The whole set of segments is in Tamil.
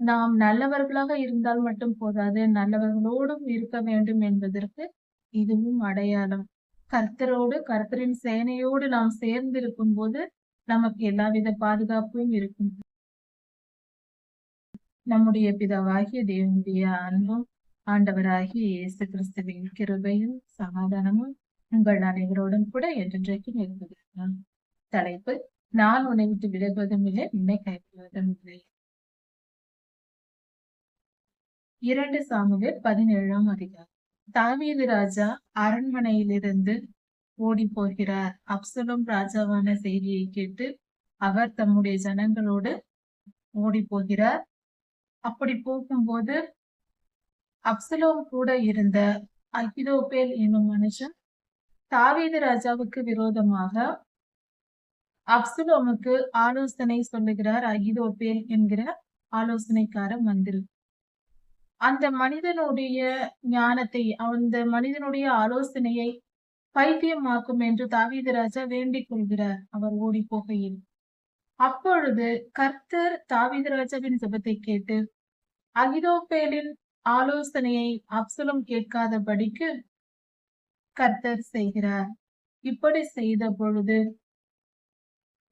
நாம் நல்லவர்களாக இருந்தால் மட்டும் போதாது நல்லவர்களோடும் இருக்க வேண்டும் என்பதற்கு இதுவும் அடையாளம். கர்த்தரோடு கர்த்தரின் சேனையோடு நாம் சேர்ந்து இருக்கும் போது நமக்கு எல்லாவித பாதுகாப்பும் இருக்கும். நம்முடைய பிதாவாகிய தேவனுடைய அன்பும் ஆண்டவராகிய இயேசு கிறிஸ்துவின் கிருபையும் சமாதானமும் உங்கள் அனைவரோடும் கூட என்றென்றைக்கும் இருப்பது தலைப்பு நான் உன்னை விட்டு விலகுவதும் இல்லை உன்னை கைவிடுவதும் இல்லை. இரண்டு சாமுவேல் பதினேழாம் அதிகாரம். தாவீது ராஜா அரண்மனையிலிருந்து ஓடி போகிறார் அப்சலும் ராஜாவான செய்தியை கேட்டு அவர் தம்முடைய ஜனங்களோடு ஓடி போகிறார் அப்படி போகும்போது அப்சலோம் கூட இருந்த அகிதோபேல் என்னும் மனுஷன் தாவீது ராஜாவுக்கு விரோதமாக அப்சலோமுக்கு ஆலோசனை சொல்லுகிறார். அகிதோபேல் என்கிற ஆலோசனைக்காரன் மந்திரி அந்த மனிதனுடைய ஞானத்தை அந்த மனிதனுடைய ஆலோசனையை பைத்தியமாக்கும் என்று தாவீது ராஜா வேண்டிக் கொள்கிறார். அவர் ஓடி போகையில் அப்பொழுது கர்த்தர் தாவீது ராஜாவின் ஜபத்தை கேட்டு அகிதோபேலின் ஆலோசனையை அப்சலம் கேட்காதபடிக்கு கர்த்தர் செய்கிறார். இப்படி செய்த பொழுது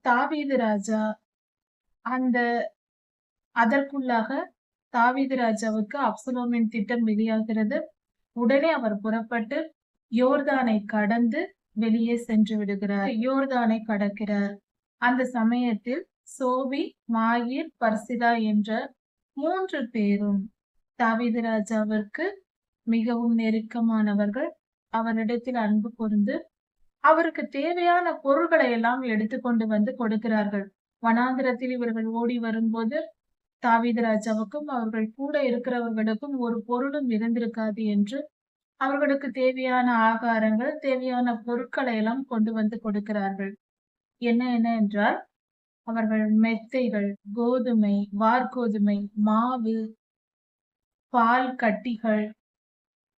தாவீது ராஜா அந்த அதற்குள்ளாக தாவீது ராஜாவுக்கு அப்சலோமின் திட்டம் வெளியாகிறது. உடனே அவர் புறப்பட்டு யோர்தானை கடந்து வெளியே சென்று விடுகிறார். யோர்தானை கடக்கிறார். அந்த சமயத்தில் சோபி மாயிர் பர்சிதா என்ற மூன்று பேரும் தாவீது ராஜாவிற்கு மிகவும் நெருக்கமானவர்கள். அவரிடத்தில் அன்பு கூர்ந்து அவருக்கு தேவையான பொருள்களை எல்லாம் எடுத்துக்கொண்டு வந்து கொடுக்கிறார்கள். வனாந்திரத்தில் இவர்கள் ஓடி வரும்போது தாவீது ராஜாவுக்கும் அவர்கள் கூட இருக்கிறவர்களுக்கும் ஒரு பொருளும் இருந்திருக்காது என்று அவர்களுக்கு தேவையான ஆகாரங்கள் தேவையான பொருட்களை எல்லாம் கொண்டு வந்து கொடுக்கிறார்கள். என்ன என்ன என்றால் அவர்கள் மெத்தைகள் கோதுமை வார்கோதுமை மாவு பால் கட்டிகள்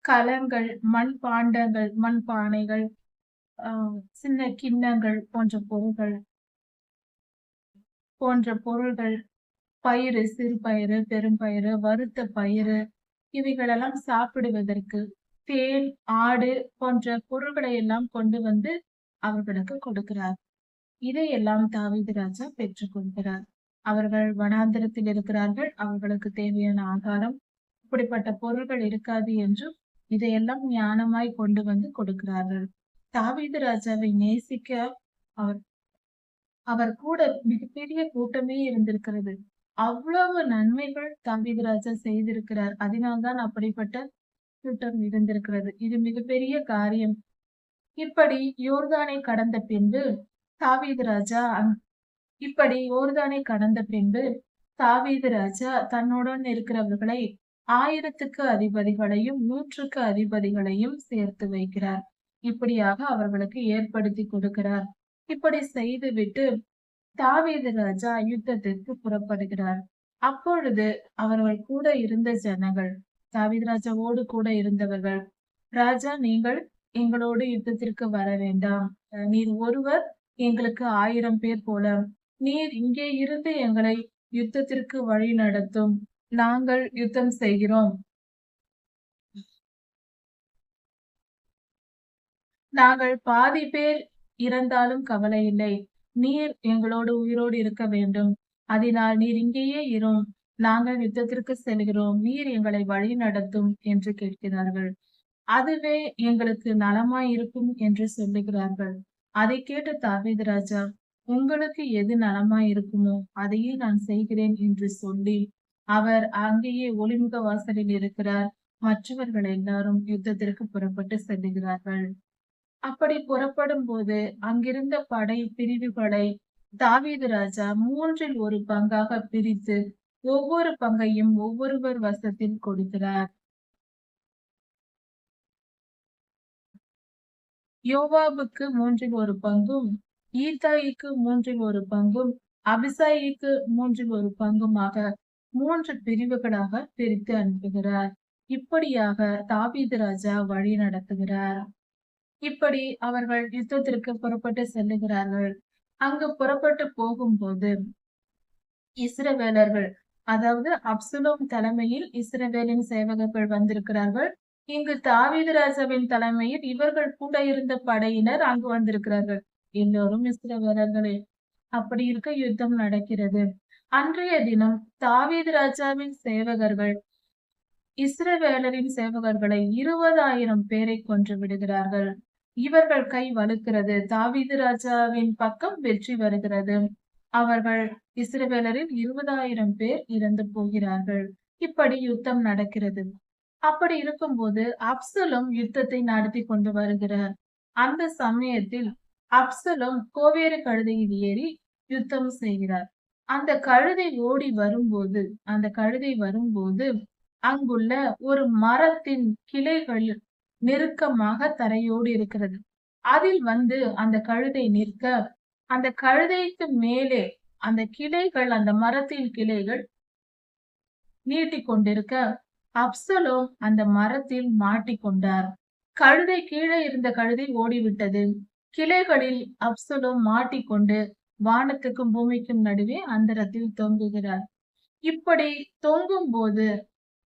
கலங்கள் மண் பாண்டங்கள் மண் பானைகள் சின்ன கிண்ணங்கள் போன்ற பொருள்கள் போன்ற பொருள்கள் பயிறு சிறுபயிறு பெரும்பயிறு வறுத்த பயிறு இவைகளெல்லாம் சாப்பிடுவதற்கு தேன் ஆடு போன்ற பொருள்களை எல்லாம் கொண்டு வந்து அவர்களுக்கு கொடுக்கிறார். இதையெல்லாம் தாவீது ராஜா பெற்றுக்கொள்கிறார் அவர்கள் வனாந்திரத்தில் இருக்கிறார்கள். அவர்களுக்கு தேவையான ஆகாரம் இப்படிப்பட்ட பொருள்கள் இருக்காது என்றும் இதையெல்லாம் ஞானமாய் கொண்டு வந்து கொடுக்கிறார்கள். தாவீது ராஜாவை நேசிக்க அவர் அவர் கூட மிகப்பெரிய கூட்டமே இருந்திருக்கிறது. அவ்வளவு நன்மைகள் தாவீது ராஜா செய்திருக்கிறார். அதனால்தான் அப்படிப்பட்ட கூட்டம் இருந்திருக்கிறது. இது மிகப்பெரிய காரியம். இப்படி யோர்தானை கடந்த பின்பு தாவீது ராஜா இப்படி யோர்தானை கடந்த பின்பு தாவீது ராஜா தன்னுடன் இருக்கிறவர்களை ஆயிரத்துக்கு அதிபதிகளையும் நூற்றுக்கு அதிபதிகளையும் சேர்த்து வைக்கிறார். இப்படியாக அவர்களுக்கு ஏற்படுத்தி கொடுக்கிறார். இப்படி செய்துவிட்டு தாவீது ராஜா யுத்தத்திற்கு புறப்படுகிறார். அப்பொழுது அவர்கள் கூட இருந்த ஜனங்கள் தாவீது ராஜாவோடு கூட இருந்தவர்கள் ராஜா நீங்கள் எங்களோடு யுத்தத்திற்கு வர வேண்டாம். நீர் ஒருவர் எங்களுக்கு ஆயிரம் பேர் போல. நீர் இங்கே இருந்து எங்களை யுத்தத்திற்கு வழி நடத்தும். நாங்கள் யுத்தம் செய்கிறோம். நாங்கள் பாதி பேர் இறந்தாலும் கவலை இல்லை. நீர் எங்களோடு உயிரோடு இருக்க வேண்டும். அதனால் நீர் இங்கேயே இரும். நாங்கள் யுத்தத்திற்கு செல்கிறோம். நீர் எங்களை வழி நடத்தும் என்று கேட்கிறார்கள். அதுவே எங்களுக்கு நலமாய் இருக்கும் என்று சொல்லுகிறார்கள். அதை கேட்ட தாவீது ராஜா உங்களுக்கு எது நலமாய் இருக்குமோ அதையே நான் செய்கிறேன் என்று சொல்லி அவர் அங்கேயே ஒளிமுக வாசலில் இருக்கிறார். மற்றவர்கள் எல்லாரும் யுத்தத்திற்கு புறப்பட்டு செல்லுகிறார்கள். அப்படி புறப்படும் போது அங்கிருந்த படை பிரிவுகளை தாவீது ராஜா மூன்றில் ஒரு பங்காக பிரித்து ஒவ்வொரு பங்கையும் ஒவ்வொருவர் வசத்தில் கொடுக்கிறார். யோவாபுக்கு மூன்றில் ஒரு பங்கும் ஈத்தாயிக்கு மூன்றில் ஒரு பங்கும் அபிசாயிக்கு மூன்றில் ஒரு பங்குமாக மூன்று பிரிவுகளாக பிரித்து அனுப்புகிறார். இப்படியாக தாவீது ராஜா வழி நடத்துகிறார். இப்படி அவர்கள் யுத்தத்திற்கு புறப்பட்டு செல்லுகிறார்கள். அங்கு புறப்பட்டு போகும்போது இஸ்ரவேலர்கள் அதாவது அப்சுலோம் தலைமையில் இஸ்ரவேலின் சேவகர்கள் வந்திருக்கிறார்கள். இங்கு தாவீது ராஜாவின் தலைமையில் இவர்கள் கூட இருந்த படையினர் அங்கு வந்திருக்கிறார்கள். எல்லோரும் இஸ்ரவேலர்களே அப்படி இருக்க யுத்தம் நடக்கிறது. அன்றைய தினம் தாவீது ராஜாவின் சேவகர்கள் இஸ்ரவேலரின் சேவகர்களை இருபதாயிரம் பேரை கொன்று விடுகிறார்கள். இவர்கள் கை வலுக்கிறது. தாவீது ராஜாவின் பக்கம் வெற்றி வருகிறது. அவர்கள் இஸ்ரவேலரில் இருபதாயிரம் பேர் இறந்து போகிறார்கள். இப்படி யுத்தம் நடக்கிறது. அப்படி இருக்கும்போது அப்சலும் யுத்தத்தை நடத்தி கொண்டு வருகிறார். அந்த சமயத்தில் அப்சலும் கோவேறு கழுதையில் ஏறி யுத்தம் செய்கிறார். அந்த கழுதை ஓடி வரும்போது அந்த கழுதை வரும்போது அங்குள்ள ஒரு மரத்தின் கிளைகள் நெருக்கமாக தரையோடு இருக்கிறது. அதில் வந்து அந்த கழுதை நிற்க அந்த கழுதைக்கு மேலே அந்த கிளைகள் அந்த மரத்தின் கிளைகள் நீட்டி கொண்டிருக்க அப்சலோம் அந்த மரத்தில் மாட்டிக்கொண்டார் கழுதை கீழே இருந்த கழுதை ஓடிவிட்டது. கிளைகளில் அப்சலோம் மாட்டிக்கொண்டு வானத்துக்கும் பூமிக்கும் நடுவே அந்தரத்தில் தொங்குகிறார். இப்படி தொங்கும் போது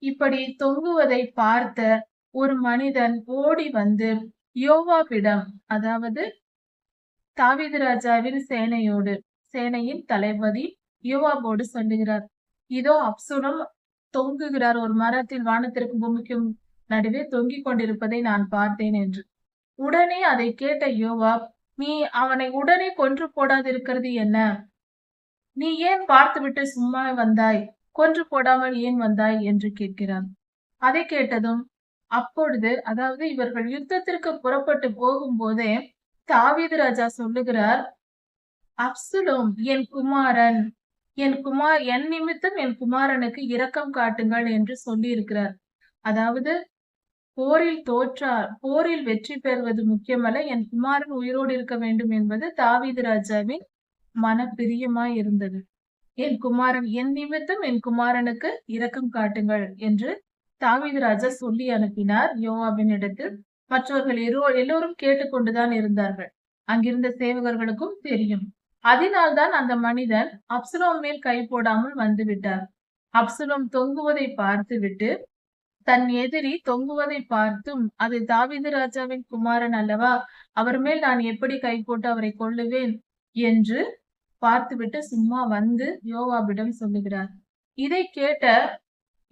இப்படி தொங்குவதை பார்த்த ஒரு மனிதன் ஓடி வந்து யோவாவிடம் அதாவது தாவீது ராஜாவின் சேனையோடு சேனையின் தளபதி யோவாபோடு சொல்லுகிறார் இதோ அப்சுரம் தொங்குகிறார் ஒரு மரத்தில் வானத்திற்கும் பூமிக்கும் நடுவே தொங்கிக் கொண்டிருப்பதை நான் பார்த்தேன் என்று. உடனே அதை கேட்ட யோவாப் நீ அவனை உடனே கொன்று போடாதிருக்கிறது என்ன? நீ ஏன் பார்த்துவிட்டு சும்மா வந்தாய்? கொன்று போடாமல் ஏன் வந்தாய்? என்று கேட்கிறான். அதை கேட்டதும் அப்பொழுது அதாவது இவர்கள் யுத்தத்திற்கு புறப்பட்டு போகும்போதே தாவீது ராஜா சொல்லுகிறார் அப்சுலோம் என் குமாரன் என் குமார் என் நிமித்தம் என் குமாரனுக்கு இரக்கம் காட்டுங்கள் என்று சொல்லி இருக்கிறார் அதாவது போரில் தோற்றார் போரில் வெற்றி பெறுவது முக்கியமல்ல என் குமாரன் உயிரோடு இருக்க வேண்டும் என்பது தாவீது ராஜாவின் மன பிரியமாய் இருந்தது என் குமாரன் என் நிமித்தம் என் குமாரனுக்கு இரக்கம் காட்டுங்கள் என்று தாவீது ராஜா சொல்லி அனுப்பினார். யோவாபின் இடத்தில் மற்றவர்கள் எல்லோரும் கேட்டுக்கொண்டுதான் இருந்தார்கள். அங்கிருந்த சேவகர்களுக்கும் தெரியும். அதனால்தான் அந்த மனிதன் அப்சலோம் மேல் கை போடாமல் வந்து விட்டார் அப்சலோம் தொங்குவதை பார்த்துவிட்டு தன் எதிரி தொங்குவதை பார்த்தும் அது தாவிது ராஜாவின் குமாரன் அல்லவா? அவர் மேல் நான் எப்படி கை போட்டு அவரை கொள்ளுவேன் என்று பார்த்துவிட்டு சும்மா வந்து யோவாபிடம் சொல்லுகிறார். இதை கேட்ட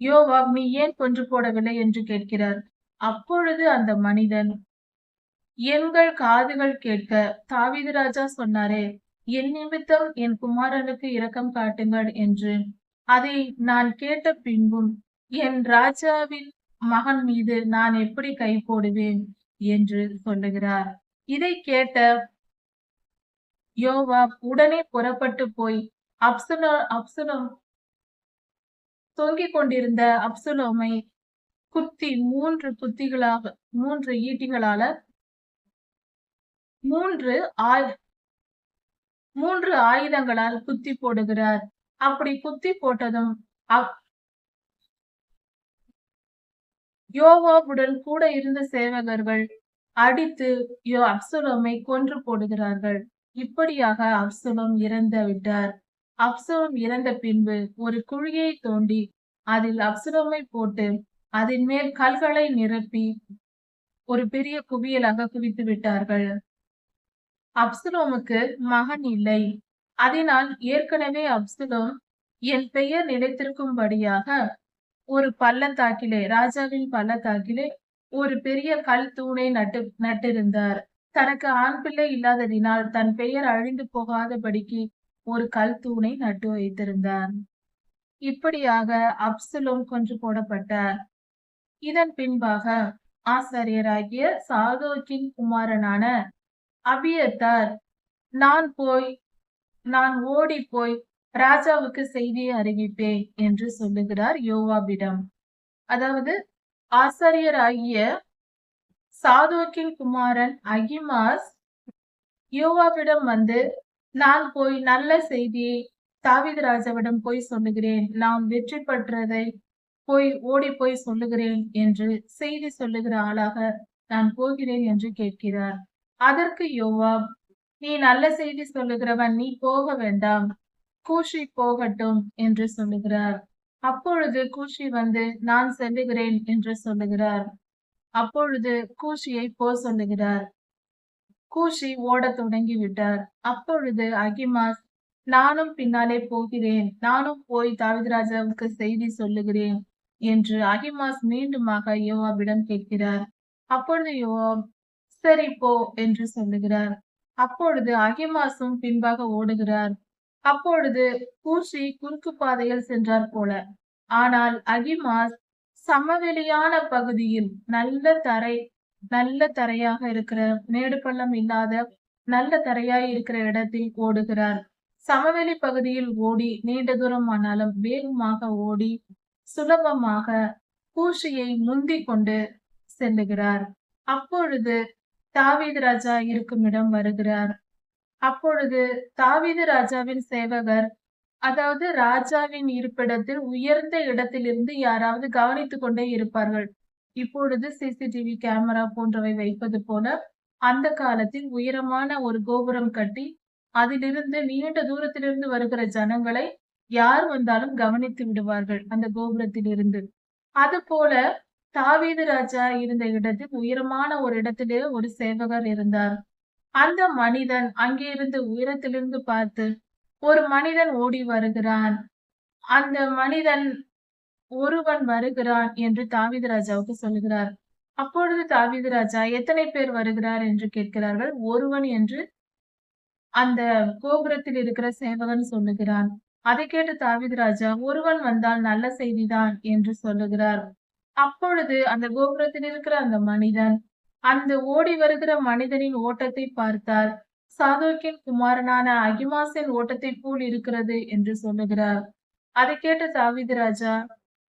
யோவாப் நீ ஏன் கொன்று போடவில்லை? என்று கேட்கிறார். அப்பொழுது அந்த மனிதன் எங்கள் காதுகள் கேட்க. தாவிது ராஜா சொன்னாரே என் நிமித்தம் என் குமாரனுக்கு இரக்கம் காட்டுங்கள் என்று. அதை நான் கேட்ட பின்பும் என் ராஜாவின் மகன் மீது நான் எப்படி கை போடுவேன்? என்று சொல்லுகிறார். இதை கேட்ட யோவா உடனே புறப்பட்டு போய் அப்சலோ அப்சலோம் தொங்கிக் கொண்டிருந்த அப்சலோமை குத்தி மூன்று குத்திகளாக மூன்று ஈட்டிகளால மூன்று ஆய் மூன்று ஆயுதங்களால் குத்தி போடுகிறார். அப்படி குத்தி போட்டதும் யோவாவுடன் கூட இருந்த சேவகர்கள் அடித்து யோ அப்சலோமை கொன்று போடுகிறார்கள். இப்படியாக அப்சலோம் இறந்து விட்டார். அப்சலோம் இறந்த பின்பு ஒரு குழியை தோண்டி அதில் அப்சலோமை போட்டு அதன் மேல் கல்களை நிரப்பி ஒரு பெரிய குவியலாக குவித்து விட்டார்கள். அப்சலோமுக்கு மகன் இல்லை. அதனால் ஏற்கனவே அப்சலோம் என் பெயர் நிலைத்திருக்கும்படியாக ஒரு பள்ளத்தாக்கிலே ராஜாவின் பள்ளத்தாக்கிலே ஒரு பெரிய கல் தூணை நட்டு நட்டிருந்தார். தனக்கு ஆண் பிள்ளை இல்லாததினால் தன் பெயர் அழிந்து போகாதபடிக்கு ஒரு கல் தூணை நட்டு வைத்திருந்தார். இப்படியாக அப்சலோம் கொன்று போடப்பட்டார். இதன் பின்பாக ஆசாரியராகிய சாதோக்கின் குமாரனான அபியத்தார் நான் போய் நான் ஓடி போய் ராஜாவுக்கு செய்தியை அறிவிப்பேன் என்று சொல்லுகிறார் யோவாபிடம். அதாவது ஆசாரியராகிய சாதோக்கின் குமாரன் அகிமாஸ் யோவாவிடம் வந்து நான் போய் நல்ல செய்தியை தாவித ராஜாவிடம் போய் சொல்லுகிறேன். நாம் வெற்றி பெற்றதை போய் ஓடி போய் சொல்லுகிறேன் என்று செய்தி சொல்லுகிற ஆளாக நான் போகிறேன் என்று கேட்கிறார். அதற்கு யோவாப் நீ நல்ல செய்தி சொல்லுகிறவன் நீ போக வேண்டாம். கூஷி போகட்டும் என்று சொல்லுகிறார். அப்பொழுது கூஷி வந்து நான் செல்லுகிறேன் என்று சொல்லுகிறார். அப்பொழுது கூஷியை போ சொல்லுகிறார். கூஷி ஓடத் தொடங்கி விட்டார் அப்பொழுது அகிமாஸ் நானும் பின்னாலே போகிறேன். நானும் போய் தாவிதராஜாவுக்கு செய்தி சொல்லுகிறேன் என்று அகிமாஸ் மீண்டுமாக யோவாவிடம் கேட்கிறார். அப்பொழுது யோவாப் சரி போ என்று சொல்லுகிறார். அப்பொழுது அகிமாசும் பின்பாக ஓடுகிறார். அப்பொழுது கூஷி குறுக்கு பாதையில் சென்றார் போல. ஆனால் அகிமாஸ் சமவெளியான பகுதியில் நல்ல தரை நல்ல தரையாக இருக்கிற மேடு பள்ளம் இல்லாத நல்ல தரையாய் இருக்கிற இடத்தில் ஓடுகிறார். சமவெளி பகுதியில் ஓடி நீண்ட தூரம் ஆனாலும் வேகமாக ஓடி சுலபமாக பூஷியை முந்தி கொண்டு செல்லுகிறார். அப்பொழுது தாவீது ராஜா இருக்கும் இடம் வருகிறார். அப்பொழுது தாவீது ராஜாவின் சேவகர் அதாவது ராஜாவின் இருப்பிடத்தில் உயர்ந்த இடத்திலிருந்து யாராவது கவனித்துக் கொண்டே இருப்பார்கள். இப்பொழுது சிசிடிவி கேமரா போன்றவை வைப்பது போல அந்த காலத்தில் உயரமான ஒரு கோபுரம் கட்டி அதிலிருந்து நீண்ட தூரத்திலிருந்து வருகிற ஜனங்களை யார் வந்தாலும் கவனித்து விடுவார்கள் அந்த கோபுரத்திலிருந்து. அது போல தாவீது ராஜா இருந்த இடத்தில் உயரமான ஒரு இடத்திலே ஒரு சேவகர் இருந்தார். அந்த மனிதன் அங்கே இருந்து உயரத்திலிருந்து பார்த்து ஒரு மனிதன் ஓடி வருகிறான். அந்த மனிதன் ஒருவன் வருகிறான் என்று தாவித ராஜாவுக்கு சொல்லுகிறார். அப்பொழுது தாவித ராஜா எத்தனை பேர் வருகிறார் என்று கேட்கிறார்கள். ஒருவன் என்று அந்த கோபுரத்தில் இருக்கிற சேவகன் சொல்லுகிறான். அதை கேட்டு தாவித ராஜா ஒருவன் வந்தால் நல்ல செய்திதான் என்று சொல்லுகிறார். அப்பொழுது அந்த கோபுரத்தில் இருக்கிற அந்த மனிதன் அந்த ஓடி வருகிற மனிதனின் ஓட்டத்தை பார்த்தார். சாதோக்கின் குமாரனான அகிமாசின் ஓட்டத்தை போல் இருக்கிறது என்று சொல்லுகிறார். அதை கேட்ட தாவித ராஜா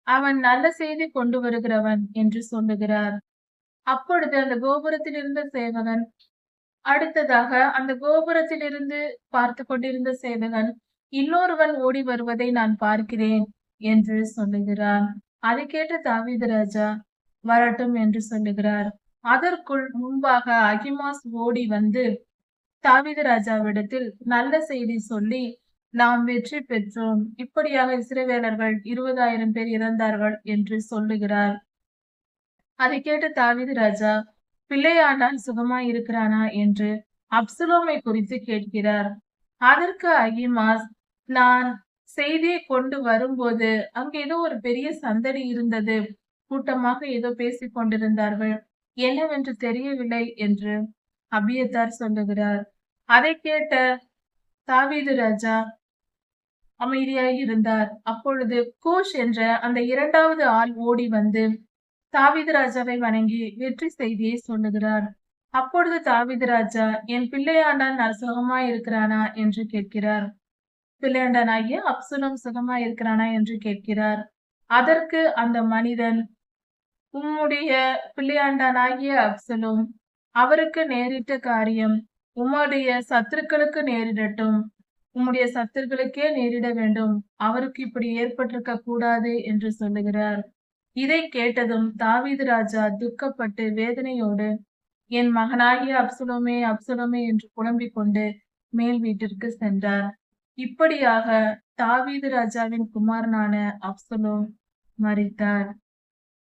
அவன் நல்ல செய்தி கொண்டு வருகிறவன் என்று சொல்லுகிறார். அப்பொழுது அந்த கோபுரத்தில் இருந்த சேவகன் அடுத்ததாக அந்த கோபுரத்தில் இருந்து பார்த்து கொண்டிருந்த சேவகன் இன்னொருவன் ஓடி வருவதை நான் பார்க்கிறேன் என்று சொல்லுகிறான். அதை கேட்ட தாவீது ராஜா வரட்டும் என்று சொல்லுகிறார். அதற்குள் முன்பாக அகிமாஸ் ஓடி வந்து தாவீது ராஜாவிடத்தில் நல்ல செய்தி சொல்லி நாம் வெற்றி பெற்றோம். இப்படியாக இஸ்ரவேலர்கள் இருபதாயிரம் பேர் இறந்தார்கள் என்று சொல்லுகிறார். அதை கேட்டு தாவீது ராஜா பிள்ளையாண்டால் சுகமாய் இருக்கிறானா? என்று அப்சுலோமை குறித்து கேட்கிறார். அதற்கு அகிமாஸ் நான் செய்தியை கொண்டு வரும்போது அங்கு ஏதோ ஒரு பெரிய சந்தடி இருந்தது. கூட்டமாக ஏதோ பேசிக் கொண்டிருந்தார்கள். என்னவென்று தெரியவில்லை என்று அபியத்தார் சொல்லுகிறார். அதை கேட்ட தாவீது ராஜா அமைதியாய் இருந்தார். அப்பொழுது கோஷ் என்ற அந்த இரண்டாவது ஆள் ஓடி வந்து தாவிதராஜாவை வணங்கி வெற்றி செய்தியை சொல்லுகிறார். அப்பொழுது தாவிதராஜா என் பிள்ளையாண்டான் நான் சுகமா இருக்கிறானா? என்று கேட்கிறார். பிள்ளையாண்டானாகிய அப்சுலம் சுகமா இருக்கிறானா? என்று கேட்கிறார். அதற்கு அந்த மனிதன் உம்முடைய பிள்ளையாண்டானாகிய அப்சலும் அவருக்கு நேரிட்ட காரியம் உம்முடைய சத்துருக்களுக்கு நேரிடட்டும். உம்முடைய சத்துருக்களுக்கே நேரிட வேண்டும். அவருக்கு இப்படி ஏற்பட்டிருக்க கூடாது என்று சொல்லுகிறார். இதை கேட்டதும் தாவீது ராஜா துக்கப்பட்டு வேதனையோடு என் மகனாகிய அப்சுலோமே அப்சுலோமே என்று புலம்பிக் கொண்டு மேல் வீட்டிற்கு சென்றார். இப்படியாக தாவீது ராஜாவின் குமாரனான அப்சலோம் மறித்தார்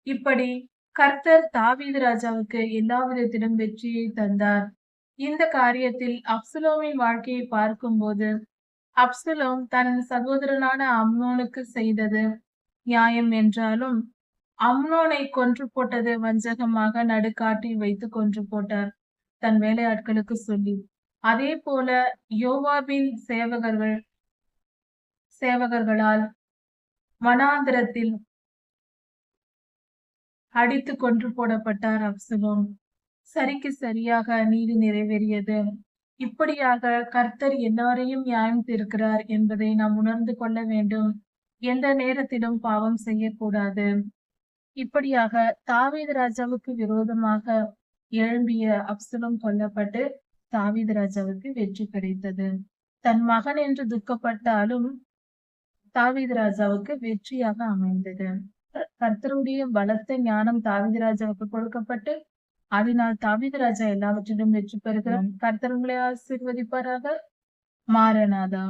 இப்படி கர்த்தர் தாவீது ராஜாவுக்கு எல்லா விதத்திலும் வெற்றியை தந்தார். இந்த காரியத்தில் அப்சலோமின் வாழ்க்கையை பார்க்கும்போது அப்சலோம் தன் சகோதரனான அம்னோனுக்கு செய்தது நியாயம் என்றாலும் அம்னோனை கொன்று போட்டது வஞ்சகமாக நடுக்காட்டி வைத்து கொன்று போட்டார். தன் வேலையாட்களுக்கு சொல்லி அதே போல யோவாபின் சேவகர்கள் சேவகர்களால் மனாந்திரத்தில் அடித்து கொன்று போடப்பட்டார் அப்சலோம். சரிக்கு சரியாக நீதி நிறைவேறியது. இப்படியாக கர்த்தர் எல்லாரையும் நியாயம் தீர்க்கிறார் என்பதை நாம் உணர்ந்து கொள்ள வேண்டும். எந்த நேரத்திலும் பாவம் செய்யக்கூடாது. இப்படியாக தாவீது ராஜாவுக்கு விரோதமாக எழும்பிய அப்சலம் கொல்லப்பட்டு தாவீது ராஜாவுக்கு வெற்றி கிடைத்தது. தன் மகன் என்று துக்கப்பட்டாலும் தாவீது ராஜாவுக்கு வெற்றியாக அமைந்தது. கர்த்தருடைய பலத்த ஞானம் தாவீது ராஜாவுக்கு கொடுக்கப்பட்டு அதனால் தாவீது ராஜா எல்லாவற்றிலும் வெற்றி பெறுகிறார். கர்த்தர் உங்களை ஆசீர்வதிப்பாராக. மாரநாதா